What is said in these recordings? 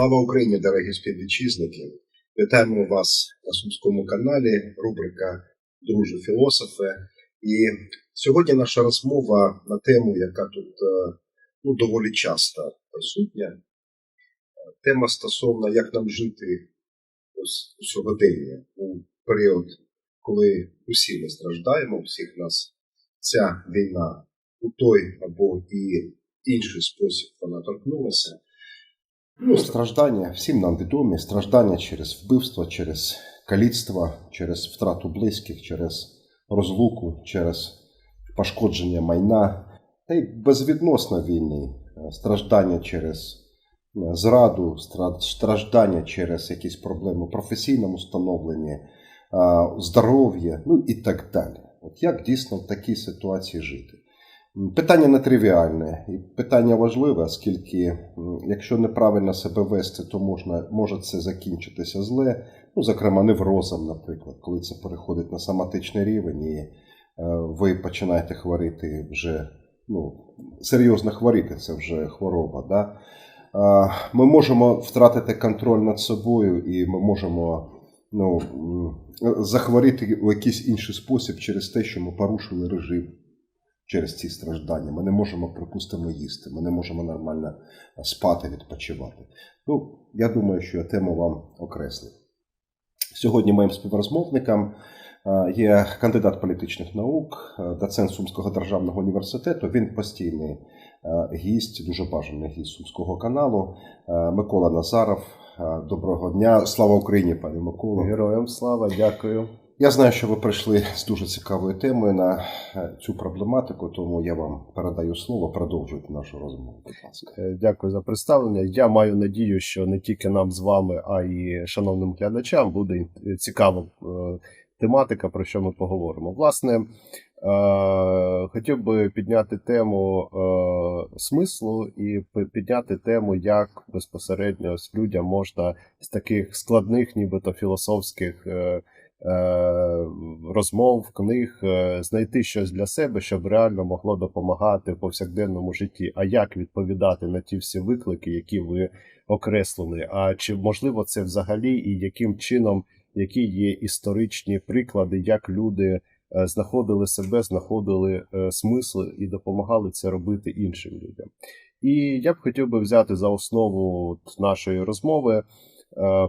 Слава Україні, дорогі співвітчизники! Вітаємо вас на Сумському каналі, рубрика Друже філософе. І сьогодні наша розмова на тему, яка тут е, ну, доволі часто присутня. Тема стосовно, як нам жити у сьогодення, у період, коли усі ми страждаємо, у всіх нас ця війна у той або і інший спосіб вона торкнулася. Ну, страждання всім нам відомі. Страждання через вбивство, через каліцтво, через втрату близьких, через розлуку, через пошкодження майна, та й безвідносно війни. Страждання через е, зраду, страждання через якісь проблеми в професійному становленні, здоров'я, ну і так далі. От як дійсно в такій ситуації жити? Питання нетривіальне і питання важливе, оскільки якщо неправильно себе вести, то можна, може це закінчитися зле, ну, зокрема, неврозом, наприклад, коли це переходить на соматичний рівень, і е, ви починаєте хворіти вже ну, серйозно хворіти, це вже хвороба. Да? Ми можемо втратити контроль над собою, і ми можемо ну, захворіти в якийсь інший спосіб через те, що ми порушили режим через ці страждання. Ми не можемо, припустимо, їсти, ми не можемо нормально спати, відпочивати. Ну, я думаю, що я тему вам окреслив. Сьогодні моїм співрозмовником е, є кандидат політичних наук, е, доцент Сумського державного університету. Він постійний е, гість, дуже бажаний гість Сумського каналу. Е, Микола Назаров. Е, Доброго дня. Слава Україні, пане Микола. Героям слава, дякую. Я знаю, що ви прийшли з дуже цікавою темою на е, цю проблематику, тому я вам передаю слово. Продовжуйте нашу розмову. Будь ласка. Е, Дякую за представлення. Я маю надію, що не тільки нам з вами, а й шановним глядачам буде цікава е, тематика, про що ми поговоримо. Власне, хотів би підняти тему смислу і підняти тему, як безпосередньо людям можна з таких складних, нібито філософських. Е, Розмов, книг, е, знайти щось для себе, щоб реально могло допомагати в повсякденному житті. А як відповідати на ті всі виклики, які ви окреслили? А чи можливо це взагалі, і яким чином, які є історичні приклади, як люди е, знаходили себе, знаходили смисл і допомагали це робити іншим людям? І я б хотів би взяти за основу нашої розмови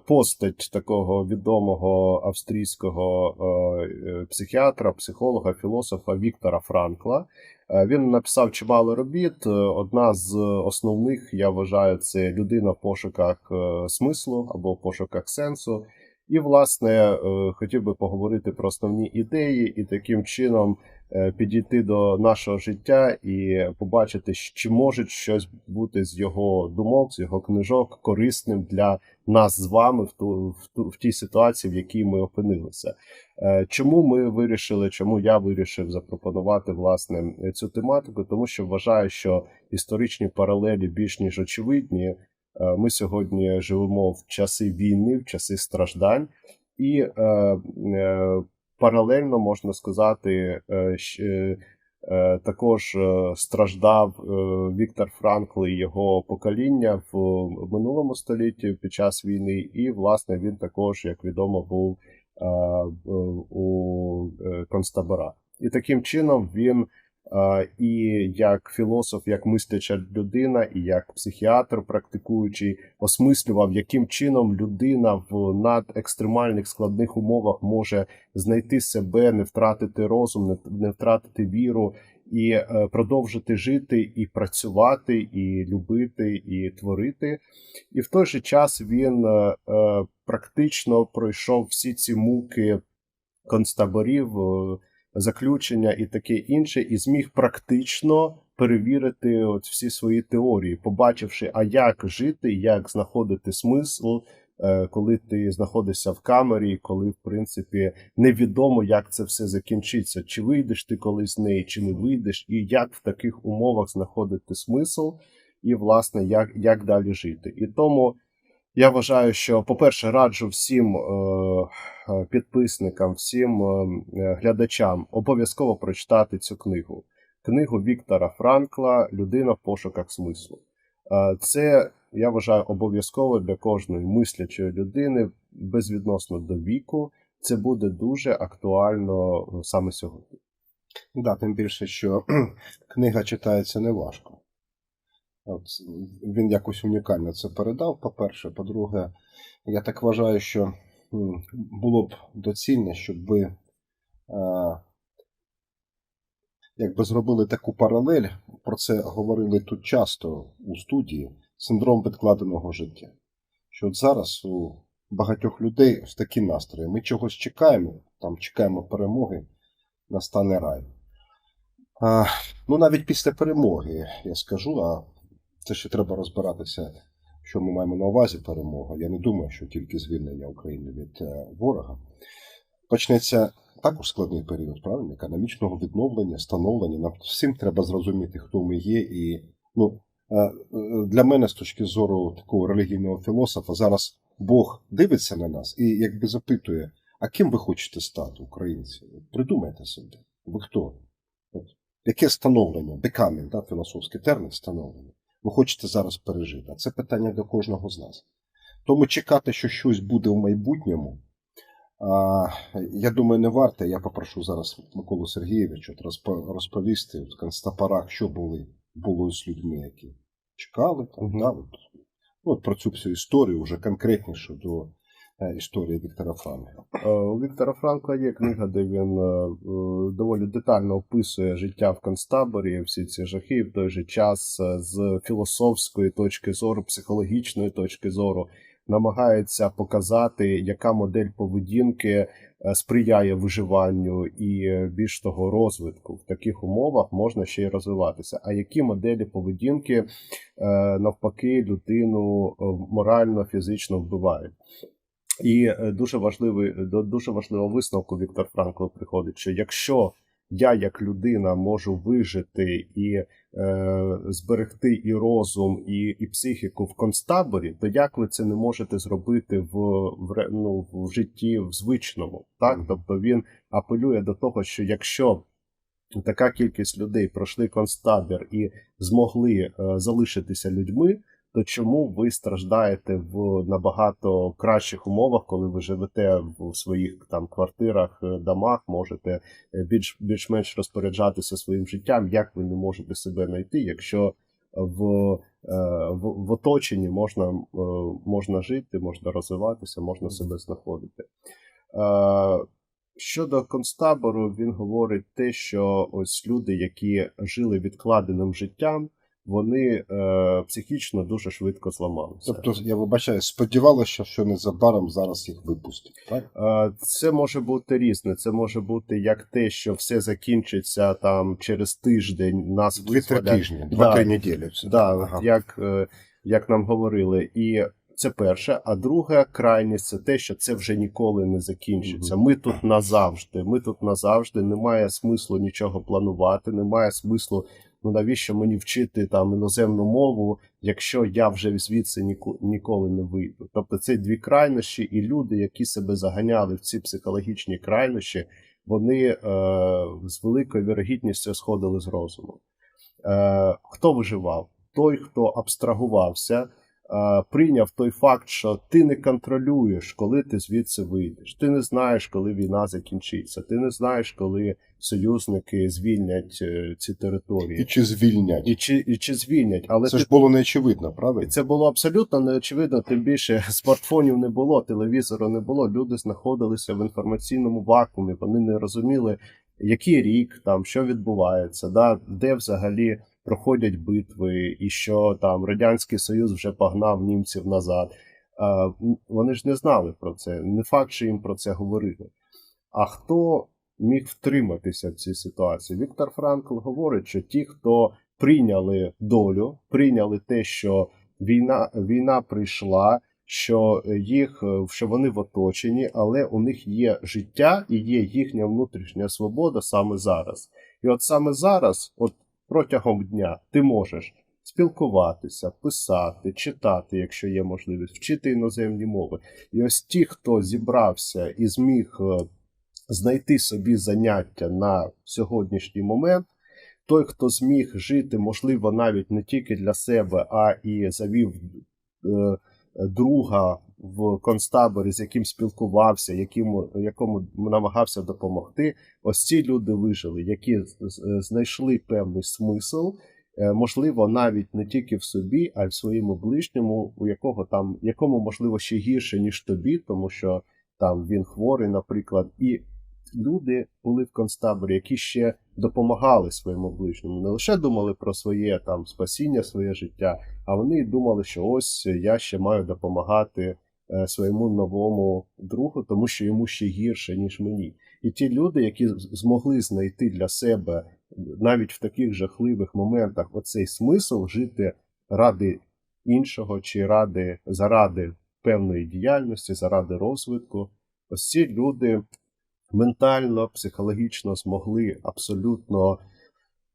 постать такого відомого австрійського е, е, психіатра, психолога, філософа Віктора Франкла. Е, Він написав чимало робіт. Е, Одна з основних, я вважаю, це людина в пошуках е, смислу або в пошуках сенсу. І, власне, е, хотів би поговорити про основні ідеї і таким чином е, підійти до нашого життя і побачити, чи може щось бути з його думок, з його книжок корисним для нас з вами в ту в ту в тій ситуації, в якій ми опинилися. Е, Чому ми вирішили, чому я вирішив запропонувати власне цю тематику? Тому що вважаю, що історичні паралелі більш ніж очевидні. Е, Ми сьогодні живемо в часи війни, в часи страждань, і е, е, паралельно можна сказати, е, е, е, також страждав Віктор Франкл і його покоління в минулому столітті під час війни, і власне він також, як відомо, був у концтаборах. І таким чином він і як філософ, як мисляча людина, і як психіатр, практикуючий, осмислював, яким чином людина в надекстремальних складних умовах може знайти себе, не втратити розум, не, втратити віру. І е, продовжити жити, і працювати, і любити, і творити. І в той же час він е, е, практично пройшов всі ці муки концтаборів, заключення і таке інше, і зміг практично перевірити от всі свої теорії, побачивши, а як жити, як знаходити смисл, е, коли ти знаходишся в камері, коли, в принципі, невідомо, як це все закінчиться, чи вийдеш ти колись з неї, чи не вийдеш, і як в таких умовах знаходити смисл, і, власне, як, як далі жити. І тому. Я вважаю, що, по-перше, раджу всім е, е, підписникам, всім е, е, глядачам обов'язково прочитати цю книгу. Книгу Віктора Франкла Людина в пошуках смислу. Е, Це я вважаю обов'язково для кожної мислячої людини безвідносно до віку. Це буде дуже актуально е, саме сьогодні. Да, тим більше, що книга читається неважко. От, він якось унікально це передав, по-перше. По-друге, я так вважаю, що було б доцільно, щоб ви е, якби зробили таку паралель, про це говорили тут часто у студії, синдром відкладеного життя. Що от зараз у багатьох людей ось такі настрої. Ми чогось чекаємо, там чекаємо перемоги, настане рай. А, ну, навіть після перемоги, я скажу, а це ще треба розбиратися, що ми маємо на увазі перемога. Я не думаю, що тільки звільнення України від е, ворога. Почнеться також складний період, правильно? Економічного відновлення, становлення. Нам всім треба зрозуміти, хто ми є. І ну, е, е, для мене, з точки зору такого релігійного філософа, зараз Бог дивиться на нас і якби запитує, а ким ви хочете стати, українці? Придумайте собі. Ви хто? От. Яке становлення, becoming, да, філософський термін становлення, ви хочете зараз пережити? А це питання до кожного з нас. Тому чекати, що щось буде в майбутньому, а, я думаю, не варто. Я попрошу зараз Миколу Сергійовича розповісти в концтаборах, що були, було з людьми, які чекали там, угу. да, от, ну, от про цю всю історію, вже конкретніше до історії Віктора Франка. Е, У Віктора Франкла є книга, де він е, доволі детально описує життя в концтаборі, всі ці жахи, в той же час з філософської точки зору, психологічної точки зору намагається показати, яка модель поведінки е, сприяє виживанню і е, більш того розвитку. В таких умовах можна ще й розвиватися. А які моделі поведінки е, навпаки людину морально, фізично вбивають? І е, дуже важливий до дуже важливого висновку Віктор Франкл приходить, що якщо я як людина можу вижити і е, зберегти і розум, і, і психіку в концтаборі, то як ви це не можете зробити в, в, ну, в житті в звичному? Так, тобто він апелює до того, що якщо така кількість людей пройшли концтабір і змогли е, залишитися людьми, то чому ви страждаєте в набагато кращих умовах, коли ви живете в своїх там квартирах, е, домах, можете е, більш більш-менш розпоряджатися своїм життям? Як ви не можете себе знайти, якщо в, е, в, в оточенні можна, можна жити, можна розвиватися, можна себе знаходити? Щодо концтабору, він говорить те, що ось люди, які жили відкладеним життям, вони е, психічно дуже швидко зламалися. Тобто, я вибачаю, сподівалося, що незабаром зараз їх випустять. Так? Е, Це може бути різне. Це може бути як те, що все закінчиться там через тиждень. Нас Дві-три тижні, два-три неділі. Да, Ага. як, е, як нам говорили, і це перше. А друга крайність це те, що це вже ніколи не закінчиться. Ми тут назавжди. Ми тут назавжди. Немає смислу нічого планувати, немає смислу. Ну навіщо мені вчити там іноземну мову, якщо я вже звідси ніколи не вийду? Тобто це дві крайнощі, і люди, які себе заганяли в ці психологічні крайнощі, вони е, з великою вірогідністю сходили з розуму. Е, хто виживав? Той, хто абстрагувався, прийняв той факт, що ти не контролюєш, коли ти звідси вийдеш. Ти не знаєш, коли війна закінчиться. Ти не знаєш, коли союзники звільнять е, ці І чи звільнять? І чи, і чи звільнять, але Це ти ж було неочевидно, правильно? це було абсолютно неочевидно, тим більше смартфонів не було, телевізору не було. Люди знаходилися в інформаційному вакуумі. Вони не розуміли, який рік там що відбувається, да, де взагалі проходять битви, і що там Радянський Союз вже погнав німців назад. Вони ж не знали про це. Не факт, що їм про це говорили. А хто міг втриматися в цій ситуації? Віктор Франкл говорить, що ті, хто прийняли долю, прийняли те, що війна, війна прийшла, що їх що вони в оточенні, але у них є життя і є їхня внутрішня свобода саме зараз. І от саме зараз, от протягом дня, ти можеш спілкуватися, писати, читати, якщо є можливість, вчити іноземні мови. І ось ті, хто зібрався і зміг е, знайти собі заняття на сьогоднішній момент, той, хто зміг жити, можливо, навіть не тільки для себе, а і завів е, друга в концтаборі, з яким спілкувався, яким, якому намагався допомогти. Ось ці люди вижили, які знайшли певний смисл, е, можливо, навіть не тільки в собі, а й в своєму ближньому, у якого там, якому можливо ще гірше, ніж тобі, тому що там він хворий, наприклад, і люди були в концтаборі, які ще допомагали своєму ближньому, не лише думали про своє там спасіння, своє життя, а вони думали, що ось я ще маю допомагати своєму новому другу, тому що йому ще гірше, ніж мені. І ті люди, які змогли знайти для себе навіть в таких жахливих моментах оцей смисл жити ради іншого чи ради заради певної діяльності, заради розвитку, ось ці люди ментально, психологічно змогли абсолютно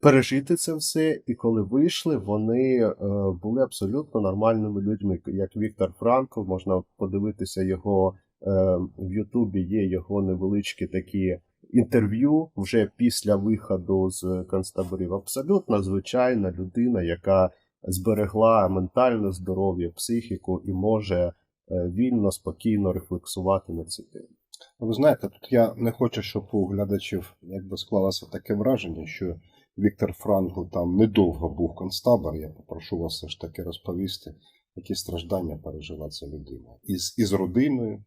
пережити це все, і коли вийшли, вони е, були абсолютно нормальними людьми. Як Віктор Франкл, можна подивитися його е, в Ютубі. Є його невеличкі такі інтерв'ю вже після виходу з концтаборів. Абсолютно звичайна людина, яка зберегла ментальне здоров'я, психіку і може е, вільно, спокійно рефлексувати на ці теми. Ви знаєте, тут я не хочу, щоб у глядачів якби склалося таке враження, що Віктор Франкл там недовго був концтабор. Я попрошу вас все ж таки розповісти, які страждання пережила ця людина. Із, із родиною.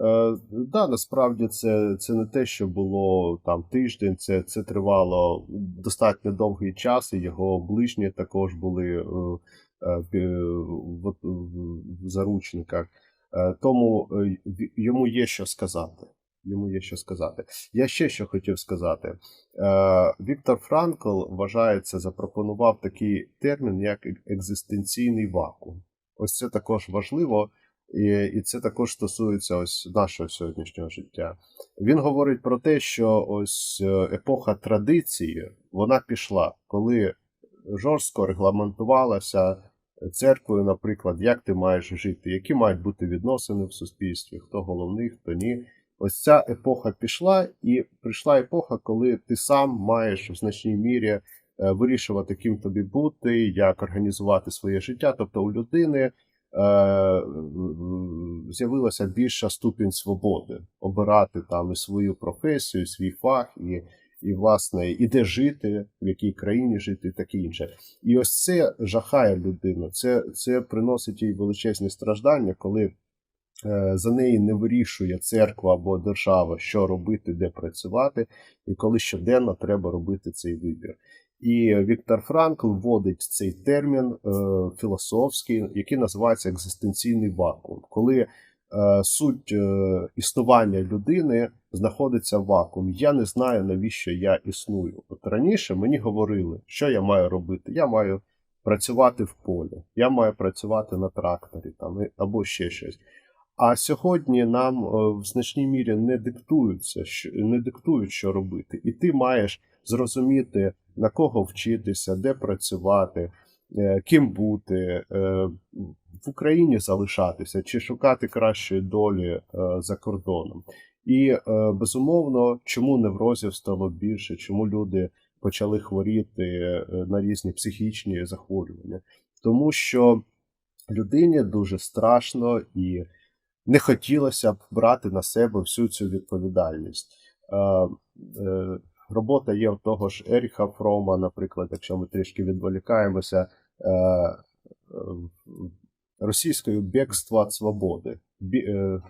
Е, да, насправді це, це не те, що було там тиждень, це, це тривало достатньо довгий час, і його ближні також були е, е, в, в, в заручниках. Е, тому е, йому є що сказати. Йому є що сказати. Я ще що хотів сказати. Е, Віктор Франкл вважається, запропонував такий термін, як екзистенційний вакуум. Ось це також важливо. І, і це також стосується ось нашого сьогоднішнього життя. Він говорить про те, що ось е, епоха традиції вона пішла, коли жорстко регламентувалася церквою, наприклад, як ти маєш жити, які мають бути відносини в суспільстві, хто головний, хто ні. Ось ця епоха пішла, і прийшла епоха, коли ти сам маєш в значній мірі е, вирішувати, ким тобі бути, як організувати своє життя. Тобто у людини е, з'явилася більша ступінь свободи обирати там і свою професію, свій фах, і, і власне, і де жити, в якій країні жити, і таке інше. І ось це жахає людину. Це, це приносить їй величезні страждання, коли за неї не вирішує церква або держава, що робити, де працювати, і коли щоденно треба робити цей вибір. І Віктор Франкл вводить цей термін е, філософський, який називається екзистенційний вакуум, коли е, суть е, існування людини знаходиться в вакуумі. Я не знаю, навіщо я існую. От раніше мені говорили, що я маю робити. Я маю працювати в полі, я маю працювати на тракторі там, або ще щось. А сьогодні нам е, в значній мірі не диктуються, що не диктують, що робити, і ти маєш зрозуміти на кого вчитися, де працювати, е, ким бути, е, в Україні залишатися чи шукати кращої долі за кордоном. І безумовно, чому неврозів стало більше, чому люди почали хворіти на різні психічні захворювання, тому що людині дуже страшно і не хотілося б брати на себе всю цю відповідальність. Е, е, Робота є в того ж Еріха Фрома, наприклад, якщо ми трішки відволікаємося, е, е, російською бєгство від свободи. Бі, е,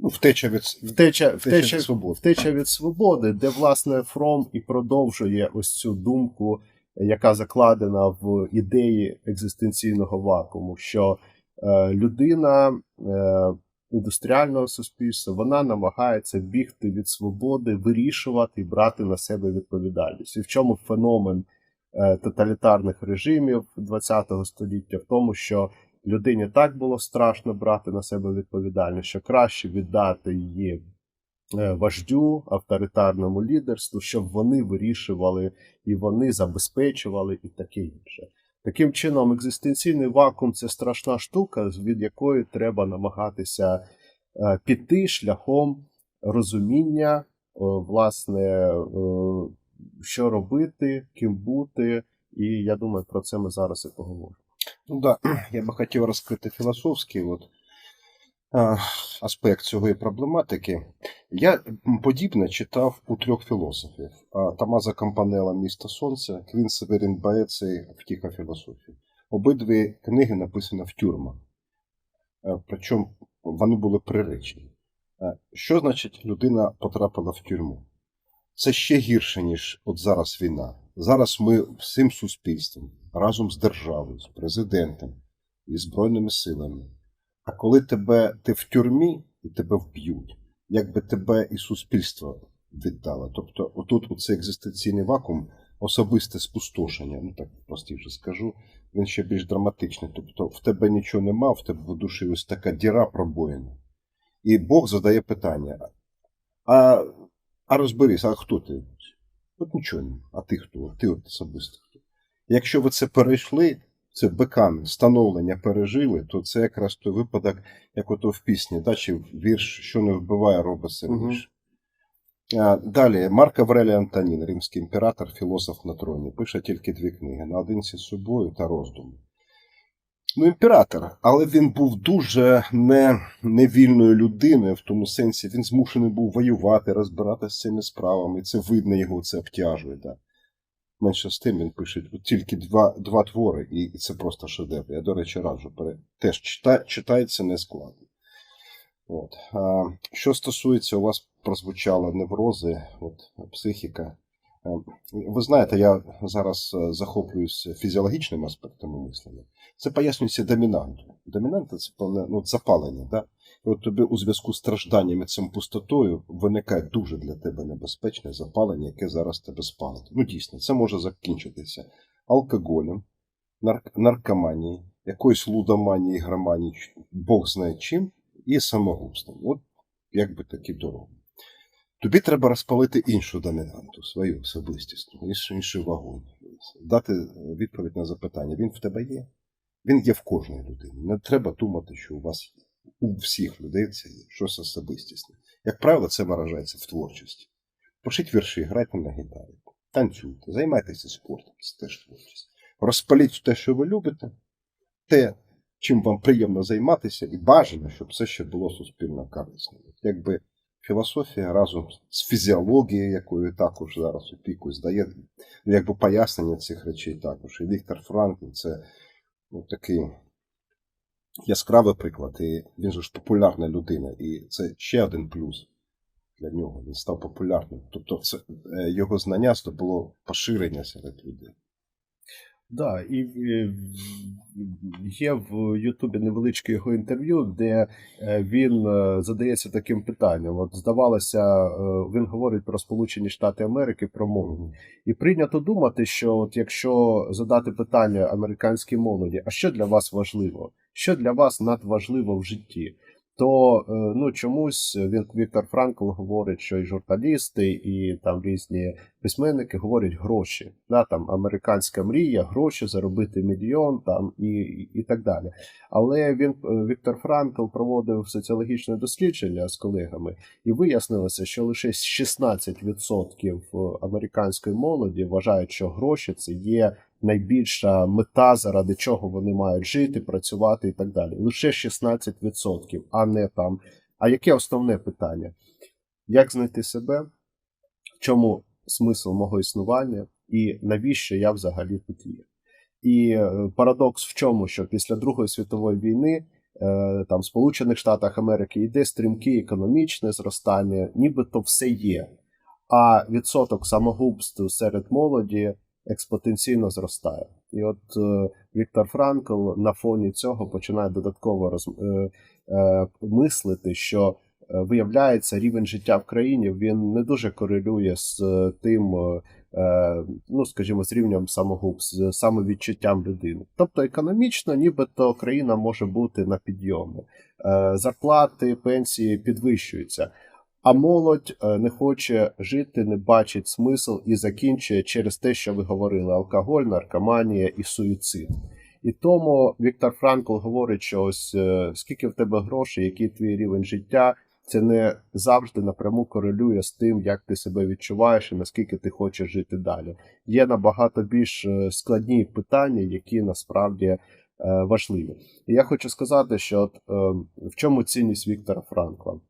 Ну, втеча від втеча, Втеча втеча, від свободи. втеча від свободи, де власне Фром і продовжує ось цю думку, яка закладена в ідеї екзистенційного вакууму, що людина е, індустріального суспільства вона намагається бігти від свободи, вирішувати і брати на себе відповідальність. І в чому феномен е, тоталітарних режимів ХХ століття? В тому, що людині так було страшно брати на себе відповідальність, що краще віддати її е, вождю, авторитарному лідерству, щоб вони вирішували і вони забезпечували і таке інше. Таким чином, екзистенційний вакуум це страшна штука, від якої треба намагатися е, піти шляхом розуміння, е, власне, е, що робити, ким бути, і я думаю, про це ми зараз і поговоримо. Ну да, я би хотів розкрити філософський от, а, аспект цієї проблематики. Я подібне читав у трьох філософів: Тамаза Кампанела Місто Сонця, Квін Северін Баецей Втіха філософії. Обидві книги написані в тюрмах. Причому вони були приречені. Що значить людина потрапила в тюрму? Це ще гірше, ніж от зараз війна. Зараз ми всім суспільством, разом з державою, з президентом і Збройними силами. А коли тебе ти в тюрмі і тебе вб'ють, якби тебе і суспільство віддало. Тобто, отут оцей екзистенційний вакуум, особисте спустошення, ну так простіше скажу, він ще більш драматичний. Тобто, в тебе нічого нема, в тебе в душі ось така діра пробоїна. І Бог задає питання: а, а розберись, а хто ти? От нічого. А ти хто? Ти от особисто хто? Якщо ви це перейшли, це беками, встановлення пережили, то це якраз той випадок, як ото в пісні, да, чи вірш, що не вбиває, робить сильніше. А, Далі, Марк Аврелій Антонін, римський імператор, філософ на троні, пише тільки дві книги наодинці з собою та роздуми. Ну, імператор, але він був дуже не, невільною людиною, в тому сенсі він змушений був воювати, розбиратися з цими справами, це видно його, це обтяжує. Да. Менше з тим він пише тільки два, два твори, і це просто шедевр. Я, до речі, раджу. Теж чита, читається нескладно. От. А, що стосується, у вас прозвучало неврози, от, психіка. Е, Ви знаєте, я зараз е, захоплююсь фізіологічним аспектами мислення. Це пояснюється домінантою. Домінанта це ну, запалення. Да? От тобі у зв'язку з стражданнями цим пустотою виникає дуже для тебе небезпечне запалення, яке зараз тебе спалить. Ну, дійсно, це може закінчитися алкоголем, нар- наркоманією, якоюсь лудоманією, громанією, Бог знає чим, і самогубством. От якби такі дороги. Тобі треба розпалити іншу домінанту, свою особистість, інший, інший вагон. Дати відповідь на запитання: він в тебе є? Він є в кожній людині. Не треба думати, що у вас є. У всіх людей це є щось особистісне. Як правило, це виражається в творчості. Пишіть вірші, грайте на гітарі, танцюйте, займайтеся спортом, це теж творчість. Розпаліть те, що ви любите, те, чим вам приємно займатися, і бажано, щоб це ще було суспільно корисно. Якби філософія разом з фізіологією, якою також зараз опікуюсь, дає ну, якби пояснення цих речей також. І Віктор Франкл це ну, такий яскравий приклад. І він же ж популярна людина, і це ще один плюс для нього. Він став популярним. Тобто, це е, його знання здобуло поширення серед людей. Да, і е, є в Ютубі невеличке його інтерв'ю, де е, він задається таким питанням. От здавалося, він говорить про Сполучені Штати Америки, про молодь. І прийнято думати, що от якщо задати питання американській молоді, а що для вас важливо? Що для вас надважливо в житті? То е, ну чомусь Віктор Франкл говорить, що і журналісти, і там різні письменники говорять гроші. Да, там американська мрія, гроші, заробити мільйон там і, і, так далі. Але він е, Віктор Франкл проводив соціологічне дослідження з колегами, і вияснилося, що лише 16% американської молоді вважають, що гроші це є найбільша мета, заради чого вони мають жити, працювати і так далі. Лише 16%, а не там. А яке основне питання? Як знайти себе? В чому смисл мого існування, і навіщо я взагалі тут є? І е, парадокс в чому, що після Другої світової війни е, там в Сполучених Штатах Америки йде стрімке економічне зростання, нібито все є. А відсоток самогубств серед молоді експотенційно зростає. І от е, Віктор Франкл на фоні цього починає додатково роз, е, е, мислити, що виявляється рівень життя в країні він не дуже корелює з тим, ну скажімо, з рівнем самогубств, з самовідчуттям людини. Тобто економічно, нібито країна може бути на підйомі. Зарплати, пенсії підвищуються. А молодь е, не хоче жити, не бачить смисл і закінчує через те, що ви говорили: алкоголь, наркоманія і суїцид. І тому Віктор Франкл говорить, що ось е, скільки в тебе грошей, який твій рівень життя, це не завжди напряму корелює з тим, як ти себе відчуваєш і наскільки ти хочеш жити далі. Є набагато більш е, складні питання, які насправді важливі. І я хочу сказати, що от, е, в чому цінність Віктора Франкла?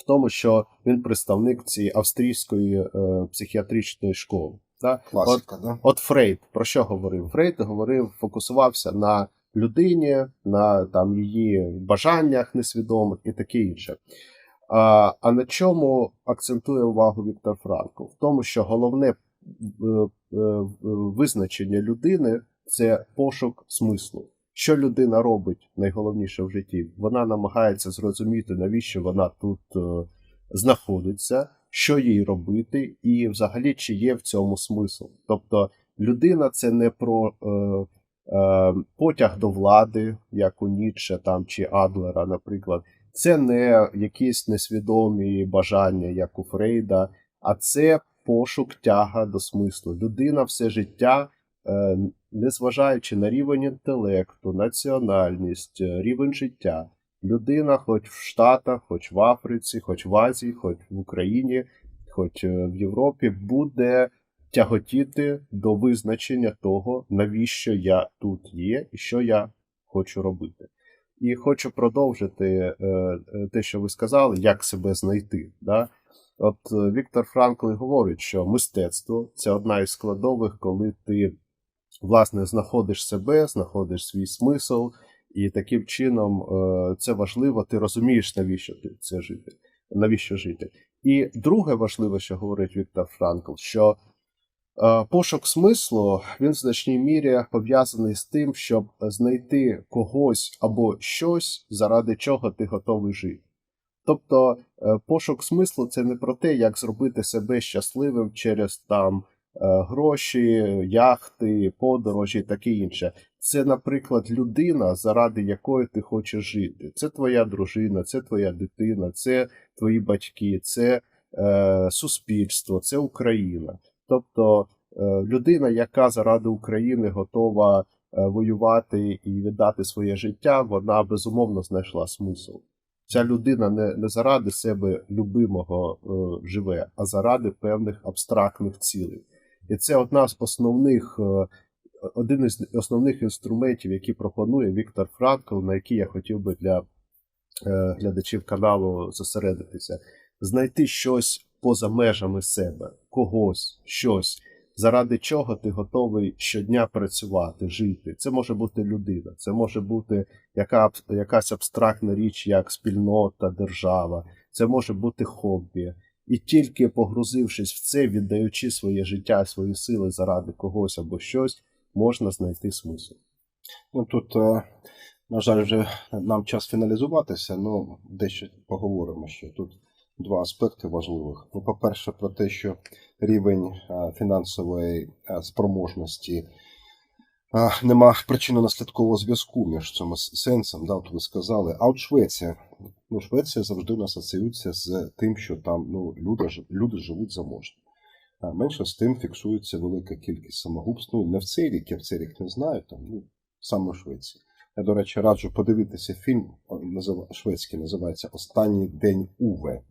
В тому, що він представник цієї австрійської е, психіатричної школи. Да? От, да? От Фрейд про що говорив? Фрейд говорив, фокусувався на людині, на там її бажаннях несвідомих і таке інше. А, а на чому акцентує увагу Віктор Франкл? В тому, що головне е, е, визначення людини це пошук смислу. Що людина робить найголовніше в житті? Вона намагається зрозуміти, навіщо вона тут е, знаходиться, що їй робити, і взагалі чи є в цьому смисл. Тобто людина це не про е, е, потяг до влади, як у Ніцше там чи Адлера, наприклад. Це не якісь несвідомі бажання, як у Фрейда, а це пошук тяга до смислу. Людина все життя, незважаючи на рівень інтелекту, національність, е, рівень життя, людина, хоч в Штатах, хоч в Африці, хоч в Азії, хоч в Україні, хоч е, в Європі, буде тяготіти до визначення того, навіщо я тут є і що я хочу робити. І хочу продовжити е, е, те, що ви сказали, як себе знайти. Да? От е, Віктор Франкл говорить, що мистецтво це одна із складових, коли ти власне знаходиш себе, знаходиш свій смисл, і таким чином е, це важливо, ти розумієш, навіщо ти це жити, навіщо жити. І друге важливе, що говорить Віктор Франкл, що Е, Пошук смислу він в значній мірі пов'язаний з тим, щоб знайти когось або щось, заради чого ти готовий жити. Тобто е, пошук смислу це не про те, як зробити себе щасливим через там гроші, яхти, подорожі і таке інше. Це, наприклад, людина, заради якої ти хочеш жити. Це твоя дружина, це твоя дитина, це твої батьки, це е, суспільство, це Україна. Тобто е, людина, яка заради України готова е, воювати і віддати своє життя, вона безумовно знайшла смисл. Ця людина не, не заради себе любимого е, живе, а заради певних абстрактних цілей. І це одна з основних, е, один із основних інструментів, які пропонує Віктор Франкл, на які я хотів би для е, глядачів каналу зосередитися, знайти щось поза межами себе, когось, щось, заради чого ти готовий щодня працювати, жити. Це може бути людина, це може бути яка, якась абстрактна річ, як спільнота, держава, це може бути хобі. І тільки погрузившись в це, віддаючи своє життя, свої сили заради когось або щось, можна знайти смисл. Ну тут, е, на жаль, вже нам час фіналізуватися, ну дещо поговоримо ще. Тут два аспекти важливих. Ну, по-перше, про те, що рівень е, фінансової е, спроможності нема причинно-наслідкового зв'язку між цим сенсом, да, от ви сказали. А от Швеція. Ну, Швеція завжди у нас асоціюється з тим, що там ну, люди, люди живуть заможні. А менше з тим фіксується велика кількість самогубств. Ну, не в цей рік, я в цей рік не знаю, там, ну, саме в Швеції. Я, до речі, раджу подивитися фільм шведський, називається Останній день Уве.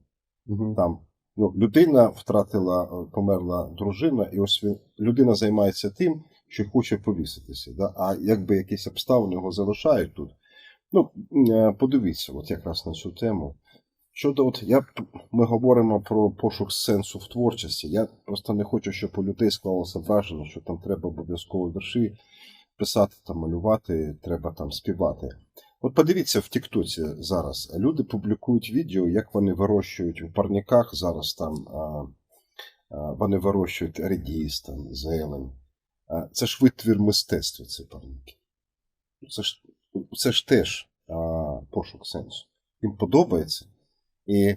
Там ну, людина втратила, е, померла дружина, і ось людина займається тим, що хоче повіситися. Да? А якби якісь обставини його залишають тут. Ну, е, подивіться, от якраз на цю тему. Щодо, от я ми говоримо про пошук сенсу в творчості. Я просто не хочу, щоб у людей склалося враження, що там треба обов'язково вірші писати та малювати, треба там співати. От подивіться в Тіктоці зараз. Люди публікують відео, як вони вирощують у парниках зараз там. А, а, вони вирощують редіс, там, зелень. А, це ж витвір мистецтва, ці парники. Це ж, це ж теж а, пошук сенсу. Їм подобається. І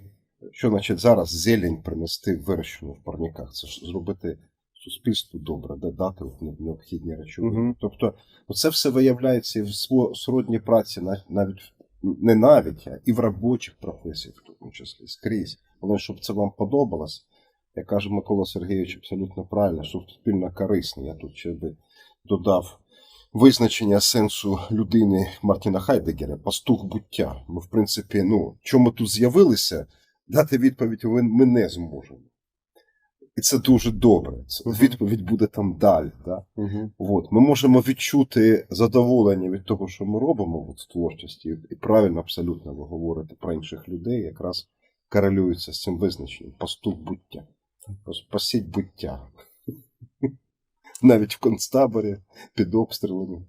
що значить зараз зелень принести вирощену в парниках? Це ж зробити суспільству добре, да, дати необхідні речовини. Мгм. Тобто, це все виявляється і в сродній праці, нав- навіть не навіть, а і в робочих професіях, в тому числі скрізь. Але щоб це вам подобалось, як каже Микола Сергійович абсолютно правильно, що суспільно корисно. Я тут ще би додав визначення сенсу людини Мартіна Хайдегера, пастух буття. Ми, в принципі, ну, чому тут з'явилися, дати відповідь ми не зможемо. І це дуже добре. Це відповідь буде там далі. Да? Угу. От. Ми можемо відчути задоволення від того, що ми робимо от, в творчості, і правильно абсолютно ви говорите про інших людей, якраз корелюється з цим визначенням пастух буття. Пасіть буття. Навіть в концтаборі під обстрілами,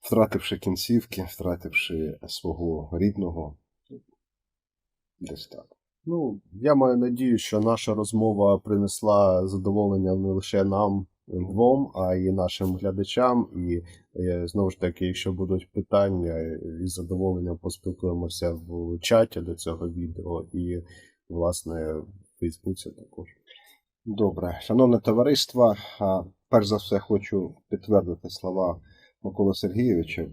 втративши кінцівки, втративши свого рідного. Десь так. Ну, я маю надію, що наша розмова принесла задоволення не лише нам двом, а й нашим глядачам. І е, знову ж таки, якщо будуть питання, е, із задоволенням поспілкуємося в чаті до цього відео і, власне, в Фейсбуці також. Добре, шановне товариство, перш за все хочу підтвердити слова Миколи Сергійовича.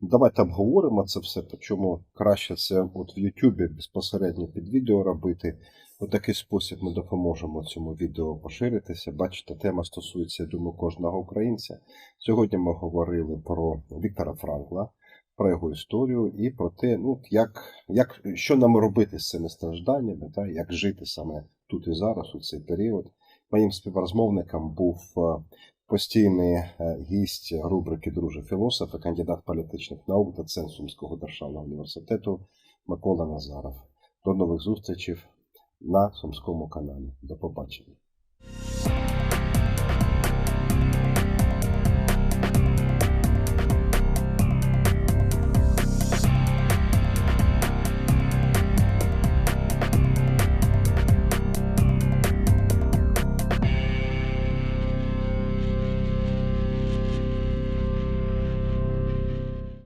Давайте обговоримо це все, чому краще це от в Ютубі безпосередньо під відео робити. У такий спосіб ми допоможемо цьому відео поширитися. Бачите, тема стосується, я думаю, кожного українця. Сьогодні ми говорили про Віктора Франкла, про його історію і про те, ну, як, як, що нам робити з цими стражданнями, та, як жити саме тут і зараз, у цей період. Моїм співрозмовником був е, постійний е, гість рубрики Друже філософ, і кандидат політичних наук, доцент Сумського державного університету Микола Назаров. До нових зустрічей на Сумському каналі. До побачення.